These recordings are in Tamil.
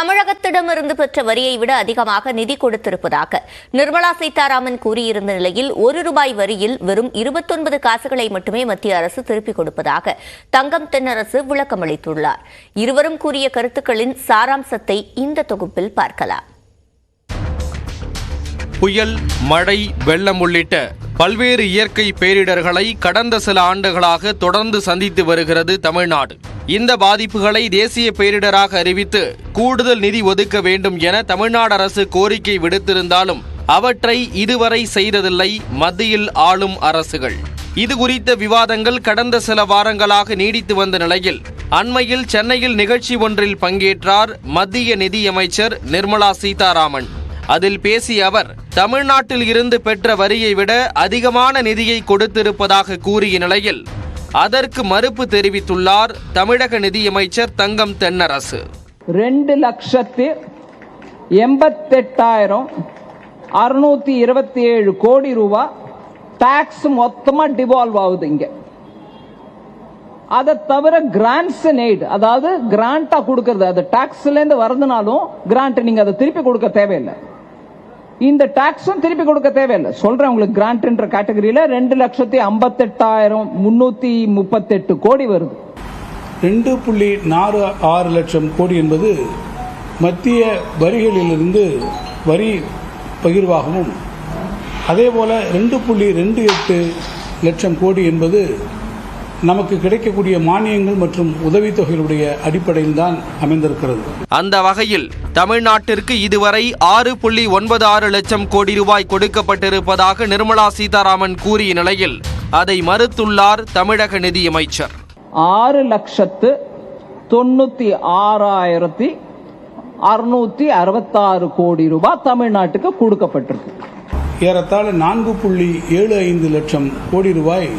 தமிழகத்திடமிருந்து பெற்ற வரியை விட அதிகமாக நிதி கொடுத்திருப்பதாக நிர்மலா சீதாராமன் கூறியிருந்த நிலையில் ஒரு ரூபாய் வரியில் வெறும் இருபத்தொன்பது காசுகளை மட்டுமே மத்திய அரசு திருப்பிக் கொடுப்பதாக தங்கம் தென்னரசு விளக்கமளித்துள்ளார் இருவரும் கூறிய கருத்துக்களின் சாராம்சத்தை இந்த தொகுப்பில் பார்க்கலாம். புயல் மழை வெள்ளம் உள்ளிட்ட பல்வேறு இயற்கை பேரிடர்களை கடந்த சில ஆண்டுகளாக தொடர்ந்து சந்தித்து வருகிறது தமிழ்நாடு. இந்த பாதிப்புகளை தேசிய பேரிடராக அறிவித்து கூடுதல் நிதி ஒதுக்க வேண்டும் என தமிழ்நாடு அரசு கோரிக்கை விடுத்திருந்தாலும் அவற்றை இதுவரை செய்ததில்லை மத்தியில் ஆளும் அரசுகள். இது குறித்த விவாதங்கள் கடந்த சில வாரங்களாக நீடித்து வந்த நிலையில் அண்மையில் சென்னையில் நிகழ்ச்சி ஒன்றில் பங்கேற்றார் மத்திய நிதியமைச்சர் நிர்மலா சீதாராமன். அதில் பேசிய அவர் தமிழ்நாட்டில் இருந்து பெற்ற வரியை விட அதிகமான நிதியை கொடுத்திருப்பதாக கூறிய நிலையில் அதற்கு மறுப்பு தெரிவித்துள்ளார் தமிழக நிதியமைச்சர் தங்கம் தென்னரசு. ரெண்டு லட்சத்து எண்பத்தெட்டாயிரம் அறுநூத்தி இருபத்தி ஏழு கோடி ரூபா டாக்ஸ் மொத்தமா டிவால்வ் ஆகுது இங்க. அதை தவிர கிராண்ட்ஸ் எய்ட் அதாவது கிராண்டா கொடுக்கறது அது டாக்ஸ்ல இருந்து வரதுனாலும் கிராண்ட் நீங்க அதை திருப்பி கொடுக்க தேவையில்லை. இந்த டாக்ஸும் திருப்பி கொடுக்க தேவையில்லை. சொல்றேன் உங்களுக்கு கிராண்ட்ன்ற கேட்டகரியில ரெண்டு லட்சத்தி ஐம்பத்தெட்டாயிரம் முன்னூத்தி முப்பத்தெட்டு கோடி வருது. ரெண்டு புள்ளி நாலு ஆறு லட்சம் கோடி என்பது மத்திய வரிகளிலிருந்து வரி பகிர்வாகவும் அதேபோல ரெண்டு புள்ளி ரெண்டு எட்டு லட்சம் கோடி என்பது நமக்கு கிடைக்கக்கூடிய மானியங்கள் மற்றும் உதவித்தொகைகளுடைய அடிப்படையில் தான் அமைந்திருக்கிறது. அந்த வகையில் தமிழ்நாட்டிற்கு இதுவரை ஆறு புள்ளி ஒன்பது ஆறு லட்சம் கோடி ரூபாய் கொடுக்கப்பட்டிருப்பதாக நிர்மலா சீதாராமன் கூறிய நிலையில் அதை மறுத்துள்ளார் தமிழக நிதியமைச்சர். ஆறு லட்சத்து தொண்ணூத்தி ஆறாயிரத்தி அறுநூத்தி அறுபத்தாறு கோடி ரூபாய் தமிழ்நாட்டுக்கு கொடுக்கப்பட்டிருக்கு. ஏறத்தாழ நான்கு புள்ளி ஏழு ஐந்து லட்சம் கோடி ரூபாய்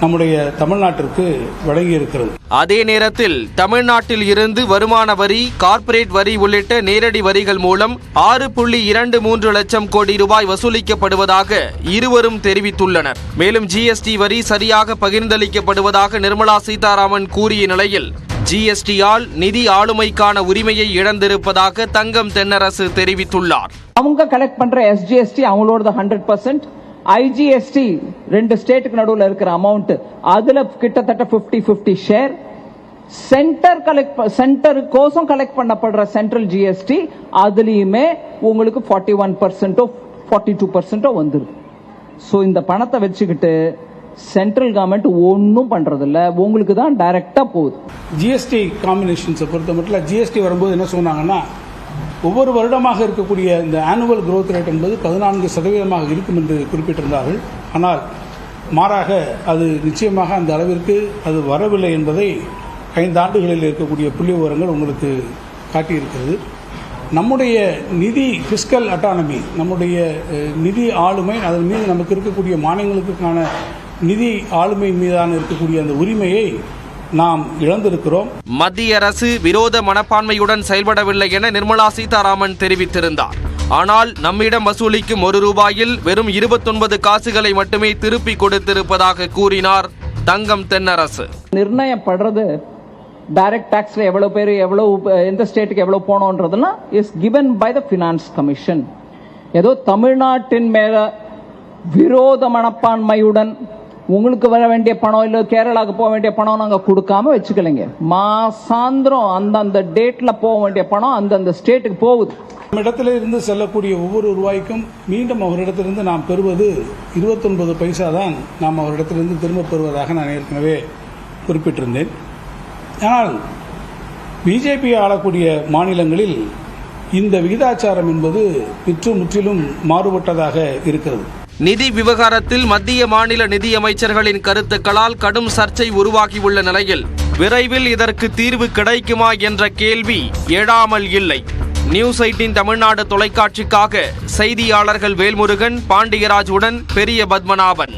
நம்முடைய தமிழ்நாட்டிற்கு வழங்கியிருக்கிறது அதே நேரத்தில் தமிழ்நாட்டில் இருந்து வருமான வரி கார்ப்பரேட் வரி உள்ளிட்ட நேரடி வரிகள் மூலம் ஆறு புள்ளி இரண்டு மூன்று லட்சம் கோடி ரூபாய் வசூலிக்கப்படுவதாக இருவரும் தெரிவித்துள்ளனர். மேலும் ஜிஎஸ்டி வரி சரியாக பகிர்ந்தளிக்கப்படுவதாக நிர்மலா சீதாராமன் கூறிய நிலையில் ஜிஎஸ்டியால் நிதி ஆளுமைக்கான உரிமையை இழந்திருப்பதாக தங்கம் தென்னரசு தெரிவித்துள்ளார். அவங்க கலெக்ட் பண்ற எஸ்ஜிஎஸ்டி அவங்களோட ஹண்ட்ரட் பர்சன்ட் ஐஜிஎஸ்டி ரெண்டு ஸ்டேட்டுக்கு நடுவில் இருக்கிற அமௌண்ட் அதில் கிட்டத்தட்ட 50 50 ஷேர் சென்டர் கலெக்ட் சென்டர் கோசம் கலெக்ட் பண்ணப்படுற சென்ட்ரல் ஜிஎஸ்டி அதுலேயுமே உங்களுக்கு ஃபார்ட்டி ஒன் பர்சன்ட்டோ ஃபார்ட்டி டூ பர்சன்ட்டோ வந்துருது ஸோ இந்த பணத்தை வச்சுக்கிட்டு சென்ட்ரல் கவர்மெண்ட் ஒன்றும் பண்ணுறதில்ல உங்களுக்கு தான் டைரெக்டாக போகுது. ஜிஎஸ்டி காம்பினேஷன்ஸை பொறுத்த மட்டும் ஜிஎஸ்டி வரும்போது என்ன சொன்னாங்கன்னா ஒவ்வொரு வருடமாக இருக்கக்கூடிய இந்த ஆனுவல் குரோத் ரேட் என்பது பதினான்கு சதவீதமாக இருக்கும் என்று குறிப்பிட்டிருந்தார்கள். ஆனால் மாறாக அது நிச்சயமாக அந்த அளவிற்கு அது வரவில்லை என்பதை ஐந்து ஆண்டுகளில் இருக்கக்கூடிய புள்ளி விவரங்கள் உங்களுக்கு காட்டியிருக்கிறது. நம்முடைய நிதி பிஸ்கல் அட்டானமி நம்முடைய நிதி ஆளுமை அதன் மீது நமக்கு இருக்கக்கூடிய மானியங்களுக்கான நிதி ஆளுமை மீதான இருக்கக்கூடிய அந்த உரிமையை நாம் இழந்திருக்கிறோம். மத்திய அரசு விரோத மனப்பான்மையுடன் செயல்படவில்லை என நிர்மலா சீதாராமன் தெரிவித்திருந்தார். ஆனால் நம்மிடம் வசூலிக்கும் ஒரு ரூபாயில் வெறும் இருபத்தொன்பது காசுகளை மட்டுமே திருப்பி கொடுத்திருப்பதாக கூறினார் தங்கம் தென்னரசு. நிர்ணயம் படுறது டைரக்ட் டாக்ஸ்ல எவ்வளவு பேர் எவ்வளவு எந்த ஸ்டேட்டுக்கு எவ்வளவு போனோன்றதெல்லாம் is given by the finance commission ஏதோ தமிழ்நாட்டின் மேல விரோத மனப்பான்மையுடன் உங்களுக்கு வர வேண்டிய பணம் இல்லை கேரளாவுக்கு போக வேண்டிய பணம் நாங்கள் கொடுக்காம வச்சுக்கலைங்க. மாசாந்திரம் அந்தந்த டேட்டில் போக வேண்டிய பணம் அந்தந்த ஸ்டேட்டுக்கு போகுது. நம்மிடத்தில் இருந்து செல்லக்கூடிய ஒவ்வொரு ரூபாய்க்கும் மீண்டும் அவரிடத்திலிருந்து நாம் பெறுவது இருபத்தொன்பது பைசா தான் நாம் அவரிடத்திலிருந்து திரும்பப் பெறுவதாக நான் ஏற்கனவே குறிப்பிட்டிருந்தேன். ஆனால் பிஜேபி ஆளக்கூடிய மாநிலங்களில் இந்த விகிதாச்சாரம் என்பது விற்று முற்றிலும் மாறுபட்டதாக இருக்கிறது. நிதி விவகாரத்தில் மத்திய மாநில நிதி அமைச்சர்களின் கருத்துக்களால் கடும் சர்ச்சை உருவாகியுள்ள நிலையில் விரைவில் இதற்கு தீர்வு கிடைக்குமா என்ற கேள்வி எழாமல் இல்லை. நியூஸ் எயிட்டின் தமிழ்நாடு தொலைக்காட்சிக்காக செய்தியாளர்கள் வேல்முருகன் பாண்டியராஜுடன் பெரிய பத்மநாபன்.